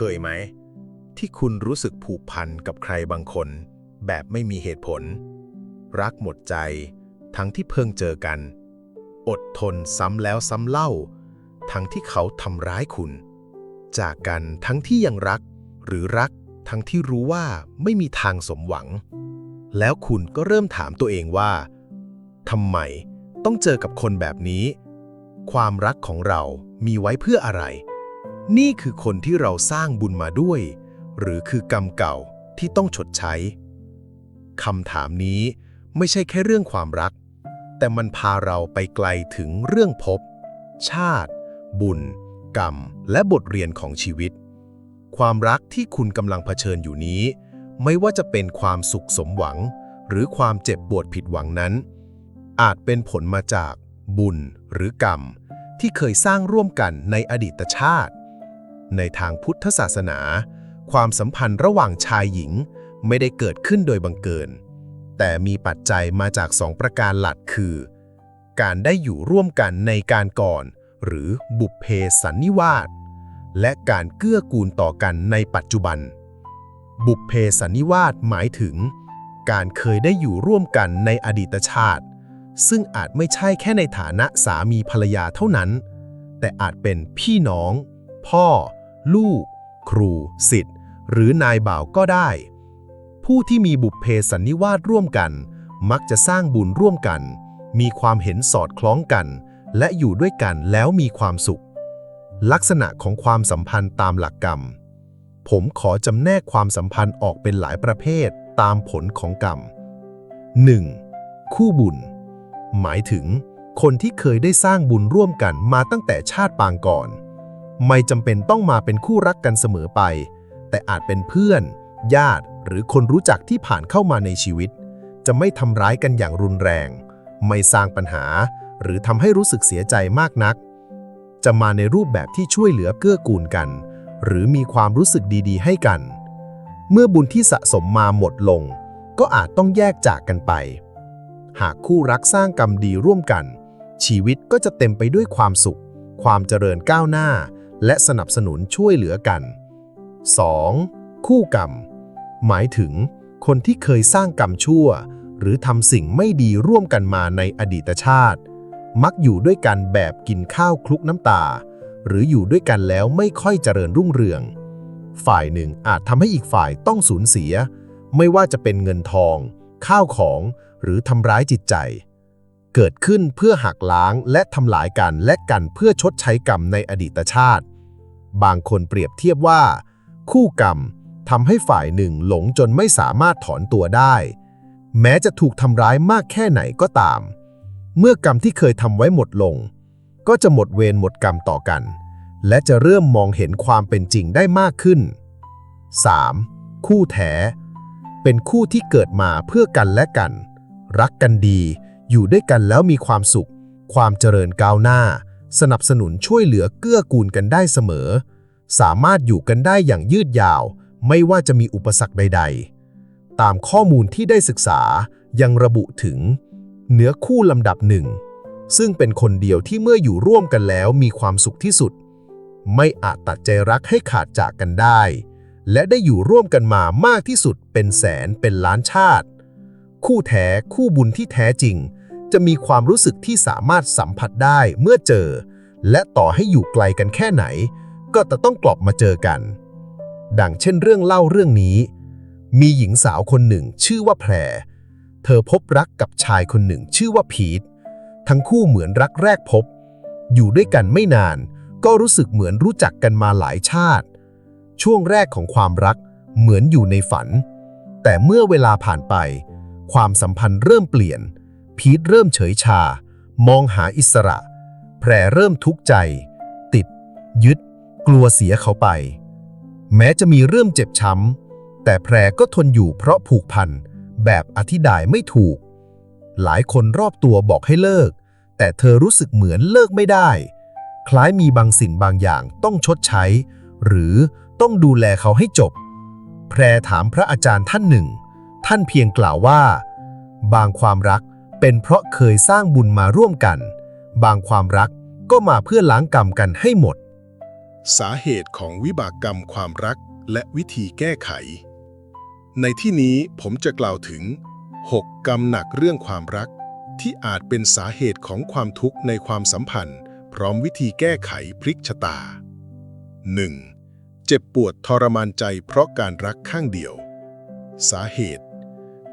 เคยไหม ที่คุณรู้สึกผูกพันกับใครบางคน แบบไม่มีเหตุผล รักหมดใจ ทั้งที่เพิ่งเจอกัน อดทนซ้ำแล้วซ้ำเล่า ทั้งที่เขาทำร้ายคุณ จากกันทั้งที่ยังรัก หรือรักทั้งที่รู้ว่าไม่มีทางสมหวัง แล้วคุณก็เริ่มถามตัวเองว่าทำไมต้องเจอกับคนแบบนี้ ความรักของเรามีไว้เพื่ออะไร นี่คือคนที่เราสร้างบุญมาด้วย หรือคือกรรมเก่าที่ต้องชดใช้คำถามนี้ไม่ใช่แค่เรื่องความรัก แต่มันพาเราไปไกลถึงเรื่องภพชาติ บุญ กรรม และบทเรียนของชีวิต ความรักที่คุณกำลังเผชิญอยู่นี้ ไม่ว่าจะเป็นความสุขสมหวัง หรือความเจ็บปวดผิดหวังนั้น อาจเป็นผลมาจากบุญหรือกรรม ที่เคยสร้างร่วมกันในอดีตชาติ ในทางพุทธศาสนา ความสัมพันธ์ระหว่างชายหญิงไม่ได้เกิดขึ้นโดยบังเกินแต่มีปัจจัยมาจากสองประการหลักคือ การได้อยู่ร่วมกันในการก่อน หรือบุพเพสันนิวาสและการเกื้อกูลต่อกันในปัจจุบัน บุพเพสันนิวาสหมายถึง การเคยได้อยู่ร่วมกันในอดีตชาติ ซึ่งอาจไม่ใช่แค่ในฐานะสามีภรรยาเท่านั้น แต่อาจเป็นพี่น้อง พ่อ ลูก ครูสิทธิ์หรือนายบ่าวก็ได้ ผู้ที่มีบุพเพสันนิวาสร่วมกัน มักจะสร้างบุญร่วมกัน มีความเห็นสอดคล้องกัน และอยู่ด้วยกันแล้วมีความสุข ลักษณะของความสัมพันธ์ตามหลักกรรม ผมขอจำแนกความสัมพันธ์ออกเป็นหลายประเภทตามผลของกรรม 1. คู่บุญ หมายถึง คนที่เคยได้สร้างบุญร่วมกันมาตั้งแต่ชาติปางก่อน ไม่จำเป็นต้องมาเป็นคู่รักกันเสมอไป แต่อาจเป็นเพื่อน ญาติหรือคนรู้จักที่ผ่านเข้ามาในชีวิต จะไม่ทำร้ายกันอย่างรุนแรง ไม่สร้างปัญหา หรือทำให้รู้สึกเสียใจมากนัก จะมาในรูปแบบที่ช่วยเหลือเกื้อกูลกัน หรือมีความรู้สึกดีๆ ให้กัน เมื่อบุญที่สะสมมาหมดลง ก็อาจต้องแยกจากกันไป หากคู่รักสร้างกรรมดีร่วมกัน ชีวิตก็จะเต็มไปด้วยความสุข ความเจริญก้าวหน้า และสนับสนุนช่วยเหลือกัน 2. คู่กรรม หมายถึงคนที่เคยสร้างกรรมชั่ว หรือทำสิ่งไม่ดีร่วมกันมาในอดีตชาติ มักอยู่ด้วยกันแบบกินข้าวคลุกน้ำตา หรืออยู่ด้วยกันแล้วไม่ค่อยเจริญรุ่งเรือง ฝ่ายหนึ่งอาจทำให้อีกฝ่ายต้องสูญเสีย ไม่ว่าจะเป็นเงินทอง ข้าวของ หรือทำร้ายจิตใจ เกิดขึ้นเพื่อหักล้างและทำลายกันและกันเพื่อชดใช้กรรมในอดีตชาติ บางคนเปรียบเทียบว่า คู่กรรมทำให้ฝ่ายหนึ่งหลงจนไม่สามารถถอนตัวได้ แม้จะถูกทำร้ายมากแค่ไหนก็ตาม เมื่อกรรมที่เคยทำไว้หมดลง ก็จะหมดเวรหมดกรรมต่อกัน และจะเริ่มมองเห็นความเป็นจริงได้มากขึ้น 3. คู่แท้ เป็นคู่ที่เกิดมาเพื่อกันและกัน รักกันดี อยู่ด้วยกันแล้วมีความสุข ความเจริญก้าวหน้า สนับสนุนช่วยเหลือเกื้อกูลกันได้เสมอ สามารถอยู่กันได้อย่างยืดยาว ไม่ว่าจะมีอุปสรรคใด ๆ ตามข้อมูลที่ได้ศึกษายังระบุถึง เนื้อคู่ลำดับหนึ่ง ซึ่งเป็นคนเดียวที่เมื่ออยู่ร่วมกันแล้วมีความสุขที่สุด ไม่อาจตัดใจรักให้ขาดจากกันได้ และได้อยู่ร่วมกันมามากที่สุดเป็นแสนเป็นล้านชาติ คู่แท้คู่บุญที่แท้จริง จะมีความรู้สึกที่สามารถสัมผัสได้เมื่อเจอ และต่อให้อยู่ไกลกันแค่ไหน ก็จะต้องกลับมาเจอกัน ดังเช่นเรื่องเล่าเรื่องนี้ มีหญิงสาวคนหนึ่งชื่อว่าแพร เธอพบรักกับชายคนหนึ่งชื่อว่าพีททั้งคู่เหมือนรักแรกพบ อยู่ด้วยกันไม่นาน ก็รู้สึกเหมือนรู้จักกันมาหลายชาติ ช่วงแรกของความรักเหมือนอยู่ในฝัน แต่เมื่อเวลาผ่านไป ความสัมพันธ์เริ่มเปลี่ยน พีทเริ่มเฉยชา มองหาอิสระ แพรเริ่มทุกข์ใจ ติด ยึด กลัวเสียเขาไป แม้จะมีเริ่มเจ็บช้ำ แต่แพรก็ทนอยู่เพราะผูกพัน แบบอธิบายไม่ถูก หลายคนรอบตัวบอกให้เลิก แต่เธอรู้สึกเหมือนเลิกไม่ได้ คล้ายมีบางสิ่งบางอย่างต้องชดใช้ หรือต้องดูแลเขาให้จบ แพรถามพระอาจารย์ท่านหนึ่ง ท่านเพียงกล่าวว่า บางความรัก เป็นเพราะเคยสร้างบุญมาร่วมกัน บางความรักก็มาเพื่อล้างกรรมกันให้หมด สาเหตุของวิบากกรรมความรักและวิธีแก้ไข ในที่นี้ผมจะกล่าวถึง 6 กรรมหนักเรื่องความรัก ที่อาจเป็นสาเหตุของความทุกข์ในความสัมพันธ์ พร้อมวิธีแก้ไขพลิกชะตา 1. เจ็บปวดทรมานใจเพราะการรักข้างเดียว สาเหตุ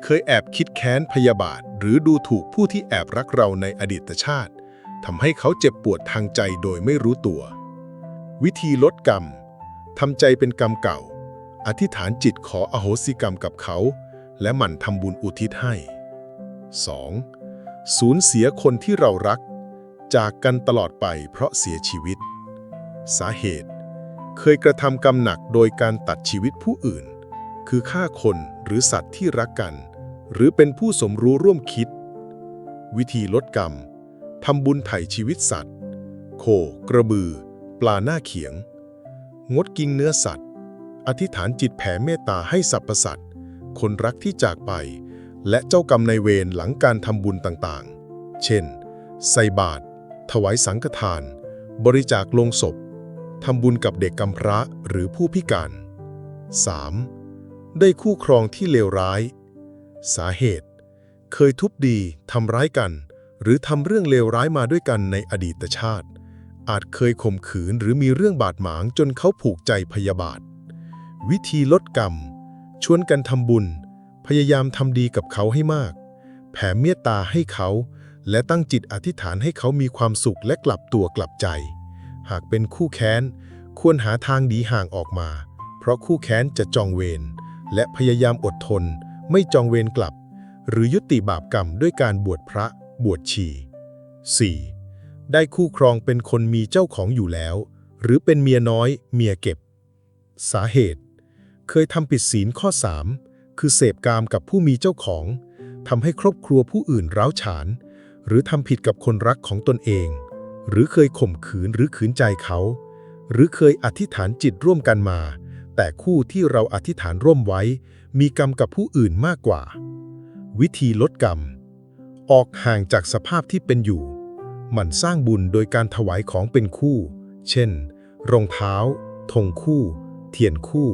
เคยแอบคิดแค้นพยาบาท หรือดูถูกผู้ที่แอบรักเราในอดีตชาติทำให้เขาเจ็บปวดทางใจโดยไม่รู้ตัว วิธีลดกรรมทำใจเป็นกรรมเก่า อธิษฐานจิตขออโหสิกรรมกับเขา และหมั่นทำบุญอุทิศให้ 2. สูญเสียคนที่เรารัก จากกันตลอดไปเพราะเสียชีวิต สาเหตุ เคยกระทำกรรมหนักโดยการตัดชีวิตผู้อื่น คือฆ่าคนหรือสัตว์ที่รักกัน หรือเป็นผู้สมรู้ร่วมคิด วิธีลดกรรมทำบุญไถ่ชีวิตสัตว์ โค กระบือ ปลาหน้าเขียง งดกินเนื้อสัตว์ อธิษฐานจิตแผ่เมตตาให้สรรพสัตว์ คนรักที่จากไป และเจ้ากรรมในเวรหลังการทำบุญต่างๆ เช่น ใส่บาตรถวายสังฆทาน บริจาคลงศพทำบุญกับเด็กกำพร้าหรือผู้พิการ 3. ได้คู่ครองที่เลวร้าย สาเหตุ เคยทุบดีทำร้ายกัน หรือทำเรื่องเลวร้ายมาด้วยกันในอดีตชาติ อาจเคยข่มขืนหรือมีเรื่องบาดหมางจนเขาผูกใจพยาบาท วิธีลดกรรม ชวนกันทำบุญ พยายามทำดีกับเขาให้มาก แผ่เมตตาให้เขา และตั้งจิตอธิษฐานให้เขามีความสุขและกลับตัวกลับใจ หากเป็นคู่แค้น ควรหาทางดีห่างออกมา เพราะคู่แค้นจะจองเวรและพยายามอดทน ไม่จองเวรกลับ หรือยุติบาปกรรมด้วยการบวชพระ บวชชี 4. ได้คู่ครองเป็นคนมีเจ้าของอยู่แล้ว หรือเป็นเมียน้อย เมียเก็บ สาเหตุ เคยทำผิดศีลข้อ 3 คือเสพกามกับผู้มีเจ้าของทำให้ครอบครัวผู้อื่นร้าวฉาน หรือทำผิดกับคนรักของตนเอง หรือเคยข่มขืนหรือขืนใจเขา หรือเคยอธิษฐานจิตร่วมกันมา แต่คู่ที่เราอธิษฐานร่วมไว้ มีกรรมกับผู้อื่นมากกว่า วิธีลดกรรม ออกห่างจากสภาพที่เป็นอยู่ หมั่นสร้างบุญโดยการถวายของเป็นคู่ เช่น รองเท้าธงคู่ เทียนคู่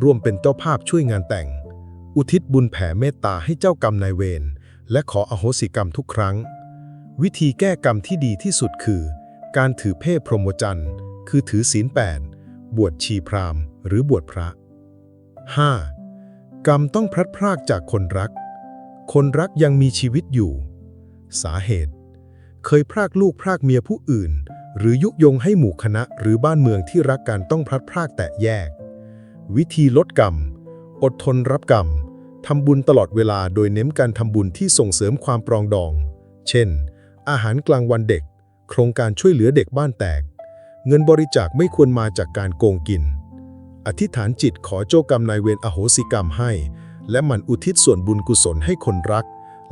ร่วมเป็นเจ้าภาพช่วยงานแต่ง อุทิศบุญแผ่เมตตาให้เจ้ากรรมนายเวร และขออโหสิกรรมทุกครั้ง วิธีแก้กรรมที่ดีที่สุดคือ การถือเพศพรหมจรรย์ คือถือศีลแปดบวชชีพราหมณ์ หรือบวชพระ 5. กรรมต้องพลัดพรากจากคนรัก คนรักยังมีชีวิตอยู่ สาเหตุ เคยพรากลูกพรากเมียผู้อื่น หรือยุยงให้หมู่คณะหรือบ้านเมืองที่รักกันต้องพลัดพรากแตกแยก วิธีลดกรรม อดทนรับกรรมทำบุญตลอดเวลาโดยเน้นการทำบุญที่ส่งเสริมความปรองดอง เช่น อาหารกลางวันเด็ก โครงการช่วยเหลือเด็กบ้านแตก เงินบริจาคไม่ควรมาจากการโกงกิน อธิษฐานจิตขอเจ้ากรรมนายเวรอโหสิกรรมให้ และหมันอุทิศส่วนบุญกุศลให้คนรัก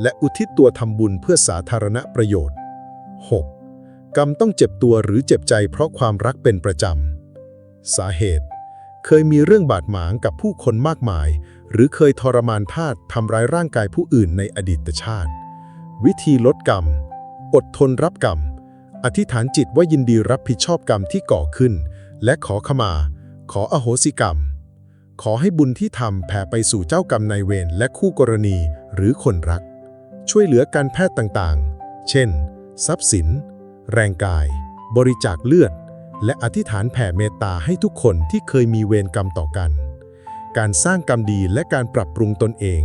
และอุทิศตัวทำบุญเพื่อสาธารณประโยชน์ 6. กรรมต้องเจ็บตัวหรือเจ็บใจเพราะความรักเป็นประจำ สาเหตุ เคยมีเรื่องบาดหมางกับผู้คนมากมาย หรือเคยทรมานทาสทำร้ายร่างกายผู้อื่นในอดีตชาติ วิธีลดกรรม อดทนรับกรรม อธิษฐานจิตว่ายินดีรับผิดชอบกรรมที่ก่อขึ้น และขอขมา ขออโหสิกรรม ขอให้บุญที่ทำแผ่ไปสู่เจ้ากรรมนายเวรและคู่กรณีหรือคนรัก ช่วยเหลือการแพทย์ต่างๆ เช่น ทรัพย์สิน แรงกาย บริจาคเลือด และอธิษฐานแผ่เมตตาให้ทุกคนที่เคยมีเวรกรรมต่อกัน การสร้างกรรมดีและการปรับปรุงตนเอง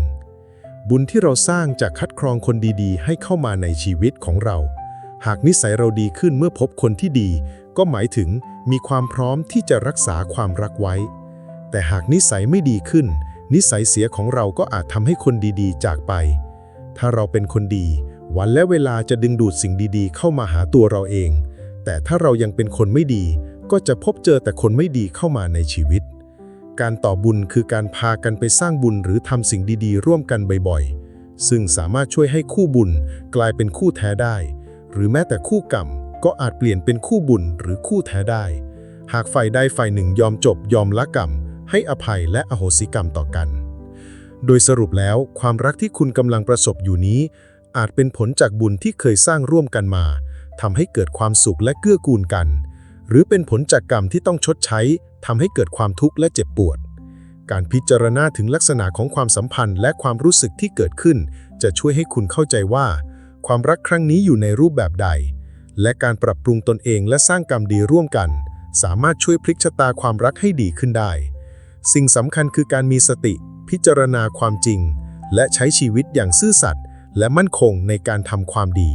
บุญที่เราสร้างจะคัดครองคนดีๆ ให้เข้ามาในชีวิตของเรา หากนิสัยเราดีขึ้นเมื่อพบคนที่ดี ก็หมายถึงมีความพร้อมที่จะรักษาความรักไว้ แต่หากนิสัยไม่ดีขึ้น นิสัยเสียของเราก็อาจทำให้คนดีๆ จากไป ถ้าเราเป็นคนดี วันและเวลาจะดึงดูดสิ่งดีๆ เข้ามาหาตัวเราเอง แต่ถ้าเรายังเป็นคนไม่ดี ก็จะพบเจอแต่คนไม่ดีเข้ามาในชีวิต การต่อบุญคือการพากันไปสร้างบุญหรือทำสิ่งดีๆ ร่วมกันบ่อยๆ ซึ่งสามารถช่วยให้คู่บุญกลายเป็นคู่แท้ได้ หรือแม้แต่คู่กรรม ก็อาจเปลี่ยนเป็นคู่บุญหรือคู่แท้ได้ หากฝ่ายใดฝ่ายหนึ่งยอมจบยอมละกรรม ให้อภัยและอโหสิกรรมต่อกัน โดยสรุปแล้วความรักที่คุณกำลังประสบอยู่นี้ อาจเป็นผลจากบุญที่เคยสร้างร่วมกันมาทำให้เกิดความสุขและเกื้อกูลกัน หรือเป็นผลจากกรรมที่ต้องชดใช้ทำให้เกิดความทุกข์และเจ็บปวด การพิจารณาถึงลักษณะของความสัมพันธ์และความรู้สึกที่เกิดขึ้น จะช่วยให้คุณเข้าใจว่า ความรักครั้งนี้อยู่ในรูปแบบใด และการปรับปรุงตนเองและสร้างกรรมดีร่วมกัน สามารถช่วยพลิกชะตาความรักให้ดีขึ้นได้ สิ่งสำคัญคือการมีสติ พิจารณาความจริง และใช้ชีวิตอย่างซื่อสัตย์และมั่นคงในการทำความดี